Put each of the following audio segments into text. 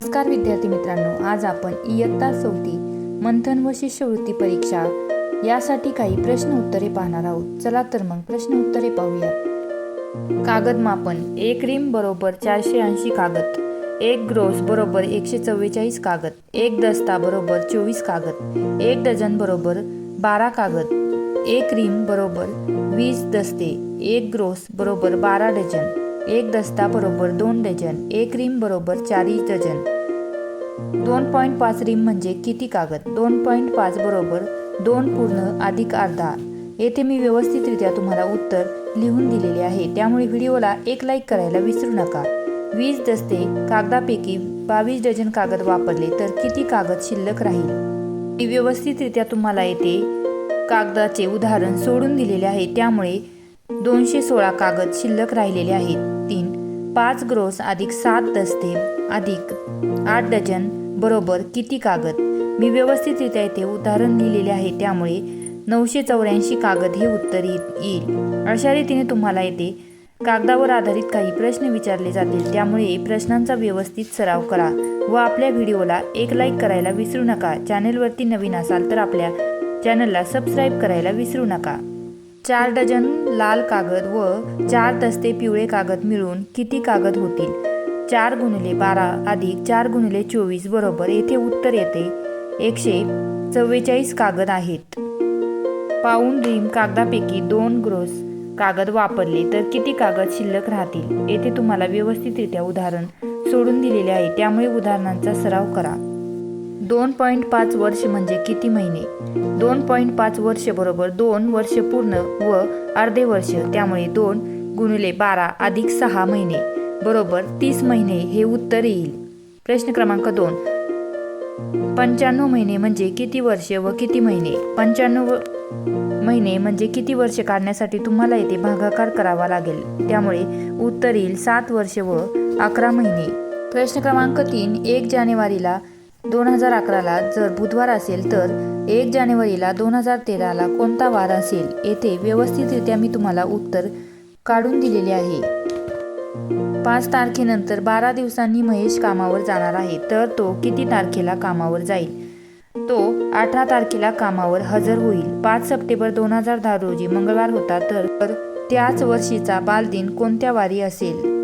नमस्कार विद्यार्थी मित्रांनो आज आपण इयत्ता चौथी मंथन व शिष्यवृत्ती परीक्षा यासाठी काही प्रश्न उत्तरे पाहणार आहोत. चला तर मग प्रश्न उत्तरे पाहूया. कागद मापन एक रिम बरोबर चारशे ऐंशी कागद एक ग्रोस बरोबर एकशे चव्वेचाळीस कागद एक दस्ता बरोबर चोवीस कागद एक डझन बरोबर बारा कागद एक रिम बरोबर वीस दस्ते एक ग्रोस बरोबर बारा डझन. एक दस्ता बरोबर दोन डझन एक रिम बरोबर चारही डझन. दोन पॉईंट पाच रिम म्हणजे किती कागद? दोन पॉईंट पाच बरोबर दोन पूर्ण अधिक अर्धा. येथे मी व्यवस्थितरित्या तुम्हाला उत्तर लिहून दिलेले आहे. त्यामुळे व्हिडिओला एक लाईक करायला विसरू नका. वीस दस्ते कागदापैकी बावीस डझन कागद वापरले तर किती कागद शिल्लक राहील? व्यवस्थितरित्या तुम्हाला येथे कागदाचे उदाहरण सोडून दिलेले आहे. त्यामुळे दोनशे सोळा कागद शिल्लक राहिलेले आहेत. तीन पाच ग्रोस अधिक सात दस्ते अधिक आठ डझन बरोबर किती कागद? मी व्यवस्थितरित्या येथे उदाहरण लिहिलेले आहे त्यामुळे नऊशे चौऱ्याऐंशी कागद हे उत्तर येईल. अशा रीतीने तुम्हाला येथे कागदावर आधारित काही प्रश्न विचारले जातील त्यामुळे प्रश्नांचा व्यवस्थित सराव करा व आपल्या व्हिडिओला एक लाईक करायला विसरू नका. चॅनेलवरती नवीन असाल तर आपल्या चॅनलला सबस्क्राईब करायला विसरू नका. चार डझन लाल कागद व चार दस्ते पिवळे कागद मिळून किती कागद होतील? चार गुणिले बारा अधिक चार गुणिले चोवीस बरोबर येथे उत्तर येते. एकशे चव्वेचाळीस कागद आहेत. पाऊन रिम कागदापैकी दोन ग्रोस कागद वापरले तर किती कागद शिल्लक राहतील? येथे तुम्हाला व्यवस्थितरित्या उदाहरण सोडून दिलेले आहे. त्यामुळे उदाहरणांचा सराव करा. दोन पॉईंट पाच वर्ष म्हणजे किती महिने? दोन पॉईंट पाच वर्ष बरोबर दोन वर्ष पूर्ण व अर्धे वर्ष त्यामुळे दोन गुणिले बारा अधिक सहा महिने. बरोबर तीस महिने हे उत्तर येईल. प्रश्न क्रमांक दोन. पंच्याण्णव महिने म्हणजे किती वर्ष व किती महिने? पंच्याण्णव महिने म्हणजे किती वर्ष काढण्यासाठी तुम्हाला येथे भागाकार करावा लागेल. त्यामुळे उत्तर येईल सात वर्ष व अकरा महिने. प्रश्न क्रमांक तीन. एक जानेवारीला दोन हजार अकराला जर बुधवार असेल तर एक जानेवारीला दोन हजार तेराला कोणता वार असेल येथे व्यवस्थितरित्या मी तुम्हाला उत्तर काढून दिलेले आहे. पाच तारखेनंतर बारा दिवसांनी महेश कामावर जाणार आहे तर तो किती तारखेला कामावर जाईल? तो अठरा तारखेला कामावर हजर होईल. पाच सप्टेंबर दोन हजार दहा रोजी मंगळवार होता तर त्याच वर्षीचा बालदिन कोणत्या वारी असेल?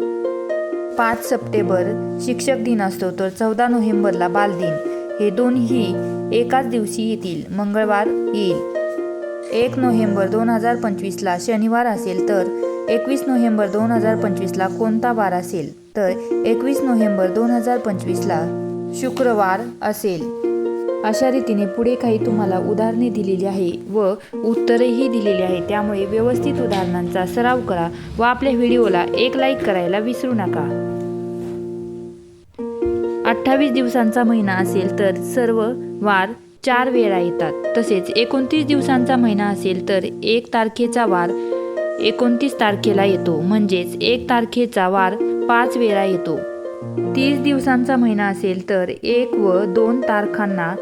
पाच सप्टेंबर शिक्षक दिन असतो तर चौदा नोव्हेंबरला बालदिन. हे दोन्ही एकाच दिवशी येतील मंगळवार येईल. एक नोव्हेंबर दोन हजार पंचवीसला शनिवार असेल तर एकवीस नोव्हेंबर दोन हजार पंचवीसला कोणता वार असेल? तर एकवीस नोव्हेंबर दोन हजार पंचवीसला शुक्रवार असेल. अशा रीतीने पुढे काही तुम्हाला उदाहरणे दिलेली आहे व उत्तरेही दिलेली आहे. त्यामुळे व्यवस्थित उदाहरणांचा सराव करा व आपल्या व्हिडिओला एक लाईक करायला विसरू नका. अठ्ठावीस दिवसांचा महिना असेल तर सर्व वार चार वेळा येतात. तसेच एकोणतीस दिवसांचा महिना असेल तर एक तारखेचा वार एकोणतीस तारखेला येतो. म्हणजेच एक तारखेचा वार पाच वेळा येतो. तीस दिवसांचा महिना असेल तर एक व दोन तारखांना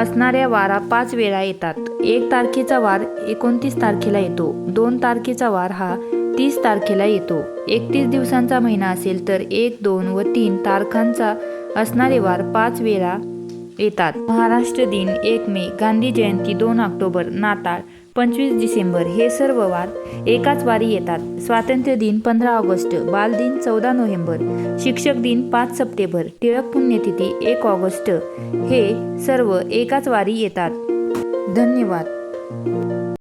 असणाऱ्या वारा पाच वेळा येतात. एक तारखेचा वार एकोणतीस तारखेला येतो. दोन तारखेचा वार हा तीस तारखेला येतो. एकतीस दिवसांचा महिना असेल तर एक दोन व तीन तारखांचा असणारे वार पाच वेळा येतात. महाराष्ट्र दिन एक मे गांधी जयंती दोन ऑक्टोबर नाताळ पंचवीस डिसेंबर हे सर्व वार एकाच वारी येतात. स्वातंत्र्य दिन पंधरा ऑगस्ट बालदिन चौदा नोव्हेंबर शिक्षक दिन पाच सप्टेंबर टिळक पुण्यतिथी एक ऑगस्ट हे सर्व एकाच वारी येतात. धन्यवाद.